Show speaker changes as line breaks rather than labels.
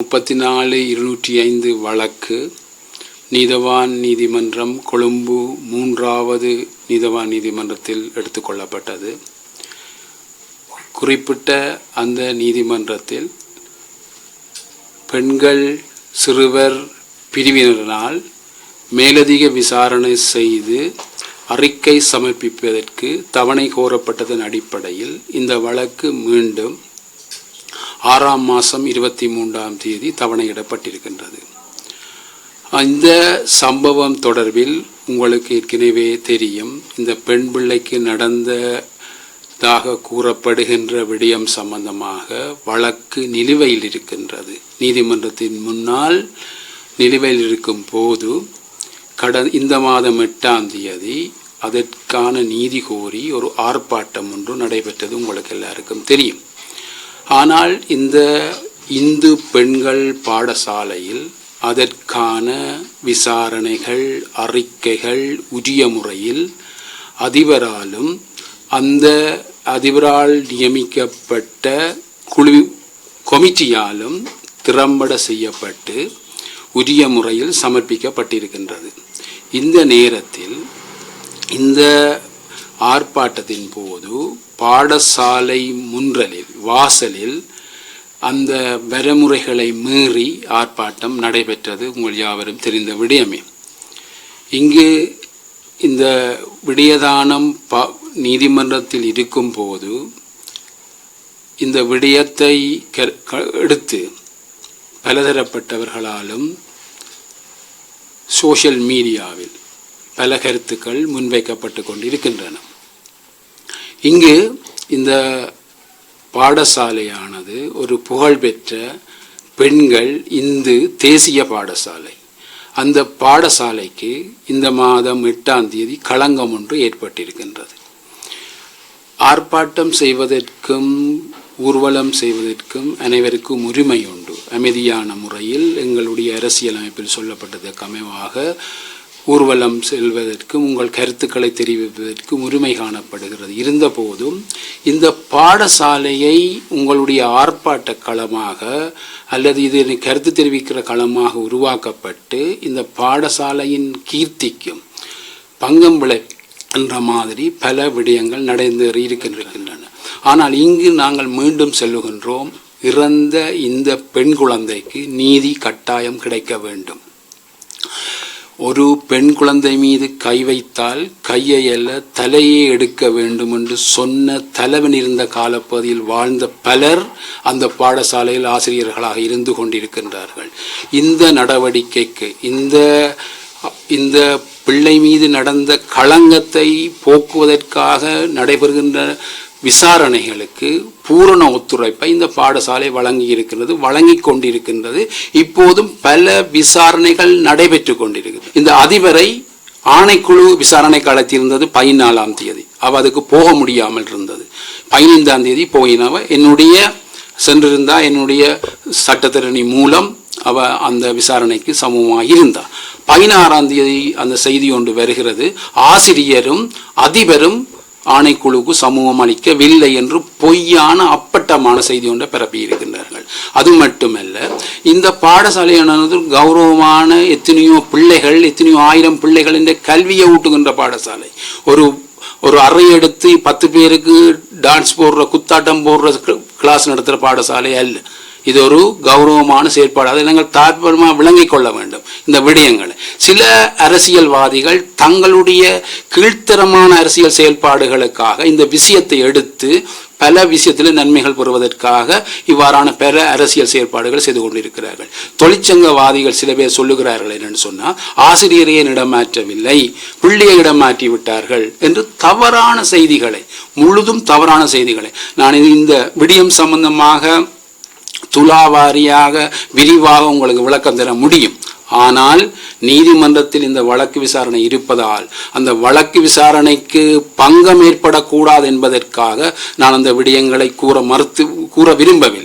முப்பத்தி நாலு இருநூற்றி ஐந்து வழக்கு நீதவான் நீதிமன்றம் கொழும்பு மூன்றாவது நீதவான் நீதிமன்றத்தில் எடுத்துக்கொள்ளப்பட்டது குறிப்பிட்ட அந்த நீதிமன்றத்தில் பெண்கள் சிறுவர் பிரிவினரினால் மேலதிக விசாரணை செய்து அறிக்கை சமர்ப்பிப்பதற்கு தவணை கோரப்பட்டதன் அடிப்படையில் இந்த வழக்கு மீண்டும் ஆறாம் மாதம் இருபத்தி மூன்றாம் தேதி தவணையிடப்பட்டிருக்கின்றது. இந்த சம்பவம் தொடர்பில் உங்களுக்கு ஏற்கனவே தெரியும். இந்த பெண் பிள்ளைக்கு நடந்ததாக கூறப்படுகின்ற விடயம் சம்பந்தமாக வழக்கு நிலுவையில் இருக்கின்றது. நீதிமன்றத்தின் முன்னால் நிலுவையில் இருக்கும் போது கட இந்த மாதம் எட்டாம் தேதி அதற்கான நீதி கோரி ஒரு ஆர்ப்பாட்டம் ஒன்று நடைபெற்றது உங்களுக்கு எல்லாருக்கும் தெரியும். ஆனால் இந்த இந்து பெண்கள் பாடசாலையில் அதற்கான விசாரணைகள் அறிக்கைகள் உரிய முறையில் அதிபராலும் அந்த அதிபரால் நியமிக்கப்பட்ட குழு கொமிட்டியாலும் திறம்பட செய்யப்பட்டு உரிய முறையில் சமர்ப்பிக்கப்பட்டிருக்கின்றது. இந்த நேரத்தில் இந்த ஆர்ப்பாட்டத்தின் போது பாடசாலை முன்றலில் வாசலில் அந்த வரமுறைகளை மீறி ஆர்ப்பாட்டம் நடைபெற்றது உங்கள் யாவரும் தெரிந்த விடயமே. இங்கு இந்த விடயதானம் ப நீதிமன்றத்தில் இருக்கும் போது இந்த விடயத்தை எடுத்து பலதரப்பட்டவர்களாலும் சோஷியல் மீடியாவில் பல கருத்துக்கள் முன்வைக்கப்பட்டு கொண்டிருக்கின்றன. இங்கு இந்த பாடசாலையானது ஒரு புகழ்பெற்ற பெண்கள் இந்து தேசிய பாடசாலை. அந்த பாடசாலைக்கு இந்த மாதம் எட்டாம் தேதி களங்கம் ஒன்று ஏற்பட்டிருக்கின்றது. ஆர்ப்பாட்டம் செய்வதற்கும் ஊர்வலம் செய்வதற்கும் அனைவருக்கும் உரிமை உண்டு. அமைதியான முறையில் எங்களுடைய அரசியலமைப்பில் சொல்லப்பட்டதற்கு அமைவாக ஊர்வலம் செல்வதற்கும் உங்கள் கருத்துக்களை தெரிவிப்பதற்கும் உரிமை காணப்படுகிறது. இருந்தபோதும் இந்த பாடசாலையை உங்களுடைய ஆர்ப்பாட்ட களமாக அல்லது இது கருத்து தெரிவிக்கிற களமாக உருவாக்கப்பட்டு இந்த பாடசாலையின் கீர்த்திக்கும் பங்கம் விளை என்ற மாதிரி பல விடயங்கள் நடந்து இருக்கின்றன. ஆனால் இங்கு நாங்கள் மீண்டும் செல்லுகின்றோம். இறந்த இந்த பெண் குழந்தைக்கு நீதி கட்டாயம் கிடைக்க வேண்டும். ஒரு பெண் குழந்தை மீது கை வைத்தால் கையை அல்ல தலையே எடுக்க வேண்டும் என்று சொன்ன தலைவன் இருந்த காலப்பகுதியில் வாழ்ந்த பலர் அந்த பாடசாலையில் ஆசிரியர்களாக இருந்து கொண்டிருக்கின்றார்கள். இந்த நடவடிக்கைக்கு இந்த இந்த பிள்ளை மீது நடந்த களங்கத்தை போக்குவதற்காக நடைபெறுகின்ற விசாரணைகளுக்கு பூரண ஒத்துழைப்பை இந்த பாடசாலை வழங்கி இருக்கிறது வழங்கி கொண்டிருக்கின்றது. இப்போதும் பல விசாரணைகள் நடைபெற்று கொண்டிருக்கிறது. இந்த அதிபரை ஆணைக்குழு விசாரணை காலத்திருந்தது பதினாலாம் தேதி. அவ அதுக்கு போக முடியாமல் இருந்தது. பதினைந்தாம் தேதி போயினவ என்னுடைய சென்றிருந்தா என்னுடைய சட்டத்திரணி மூலம் அவ அந்த விசாரணைக்கு சமூகமாக இருந்தாள் பதினாறாம் தேதி அந்த செய்தி ஒன்று வருகிறது. ஆசிரியரும் அதிபரும் ஆணைக்குழுவுக்கு சமூகம் அளிக்கவில்லை என்று பொய்யான அப்பட்டமான செய்தி ஒன்றை பிறப்பி இருக்கின்றார்கள். அது மட்டுமல்ல இந்த பாடசாலையானது கௌரவமான எத்தனையோ பிள்ளைகள் எத்தனையோ ஆயிரம் பிள்ளைகள் இந்த கல்வியை ஊட்டுகின்ற பாடசாலை. ஒரு ஒரு அறை எடுத்து பத்து பேருக்கு டான்ஸ் போடுற குத்தாட்டம் போடுற கிளாஸ் நடத்துகிற பாடசாலை அல்ல. இது ஒரு கௌரவமான செயற்பாடு. அதை நாங்கள் தாற்பயமாக விளங்கிக் கொள்ள வேண்டும் இந்த விடயங்களை. சில அரசியல்வாதிகள் தங்களுடைய கீழ்த்தரமான அரசியல் செயல்பாடுகளுக்காக இந்த விஷயத்தை எடுத்து பல விஷயத்தில் நன்மைகள் பெறுவதற்காக இவ்வாறான பல அரசியல் செயற்பாடுகள் செய்து கொண்டிருக்கிறார்கள். தொழிற்சங்கவாதிகள் சில பேர் சொல்லுகிறார்கள் என்னென்னு சொன்னால் ஆசிரியரையே இடமாற்றவில்லை பிள்ளையை இடமாற்றி விட்டார்கள் என்று தவறான செய்திகளை முழுதும் தவறான செய்திகளை. நான் இந்த விடியம் சம்பந்தமாக துலாவாரியாக விரிவாக உங்களுக்கு விளக்கம் தர முடியும். ஆனால் நீதிமன்றத்தில் இந்த வழக்கு விசாரணை இருப்பதால் அந்த வழக்கு விசாரணைக்கு பங்கம் ஏற்படக்கூடாது என்பதற்காக நான் அந்த விடயங்களை கூற மறுத்து கூற விரும்பவில்லை.